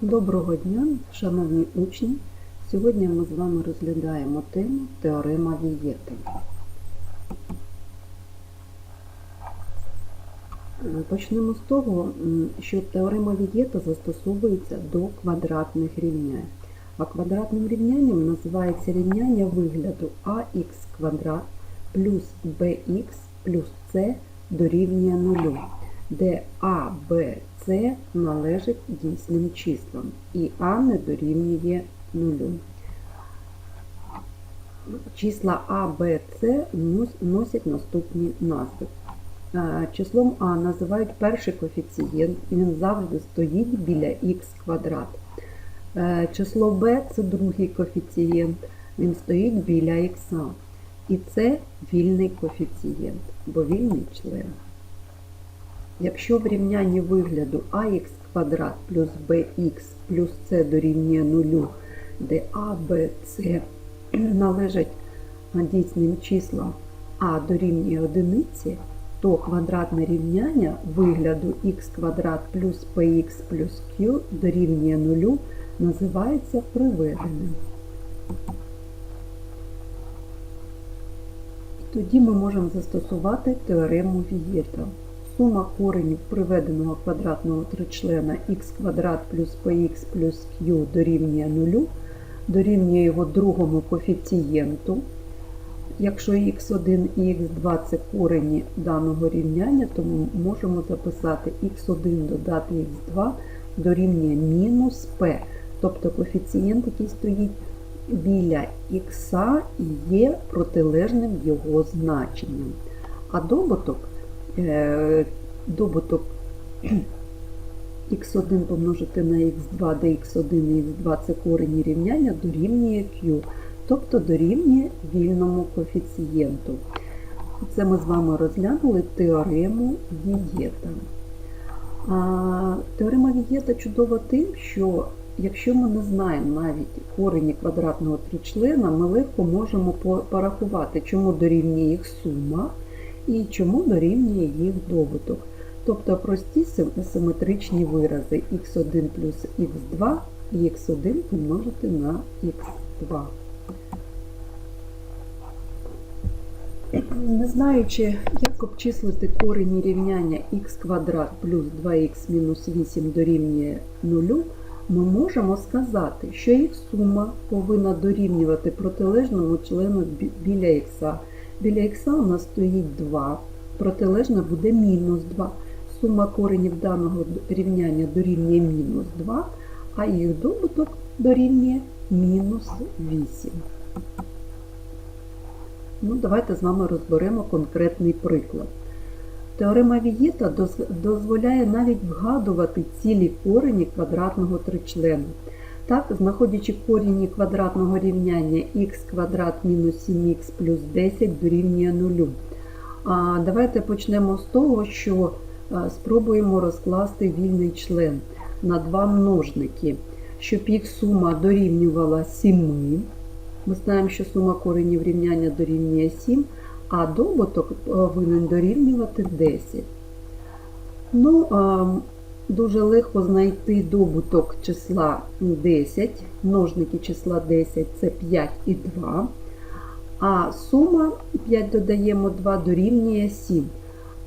Доброго дня, шановні учні! Сьогодні ми з вами розглядаємо тему теорема Вієта. Е, Почнемо з того, що теорема Вієта застосовується до квадратних рівнянь. А квадратним рівнянням називається рівняння вигляду ax квадрат плюс bx плюс c дорівнює нулю, де a, b, c належать дійсним числам і a не дорівнює нулю. Числа А, Б, С носять наступні назви. Числом А називають перший коефіцієнт, він завжди стоїть біля х квадрат. Е, Число b це другий коефіцієнт, він стоїть біля х. І це вільний коефіцієнт, бо вільний член. Якщо в рівнянні вигляду ax квадрат плюс bx плюс c дорівнює нулю, де a, b, c належать дійсним числам а дорівнює одиниці, то квадратне рівняння вигляду х квадрат плюс px плюс q дорівнює нулю називається приведеним. Тоді ми можемо застосувати теорему Вієта. Сума коренів приведеного квадратного тричлена х квадрат плюс px плюс q дорівнює нулю, дорівнює його другому коефіцієнту. Якщо х1 і х2 це корені даного рівняння, то ми можемо записати х1 додати х2 дорівнює мінус p, тобто коефіцієнт, який стоїть біля х є протилежним його значенням. А добуток, добуток х1 помножити на х2, де х1 і х2 це корені рівняння, дорівнює q, тобто дорівнює вільному коефіцієнту. Це ми з вами розглянули теорему Вієта. Теорема Вієта чудова тим, що якщо ми не знаємо навіть корені квадратного тричлена, ми легко можемо порахувати, чому дорівнює їх сума і чому дорівнює їх добуток. Тобто прості симетричні вирази х1 плюс х2 і х1 помножити на х2. Не знаючи, як обчислити корені рівняння х квадрат плюс 2х мінус 8 дорівнює 0, ми можемо сказати, що їх сума повинна дорівнювати протилежному члену біля х. Біля х у нас стоїть 2, протилежна буде мінус 2. Сума коренів даного рівняння дорівнює мінус 2, а їх добуток дорівнює мінус 8. Ну, давайте з вами розберемо конкретний приклад. Теорема Вієта дозволяє навіть вгадувати цілі корені квадратного тричлена. Так, знаходячи корені квадратного рівняння х квадрат мінус 7х плюс 10 дорівнює 0. А, давайте почнемо з того, що спробуємо розкласти вільний член на два множники, щоб їх сума дорівнювала 7. Ми знаємо, що сума коренів рівняння дорівнює 7, а добуток повинен дорівнювати 10. Ну, а, дуже легко знайти добуток числа 10. Множники числа 10 це 5 і 2. А сума 5 додаємо 2 дорівнює 7.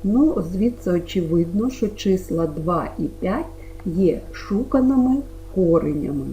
Ну, звідси очевидно, що числа 2 і 5 є шуканими коренями.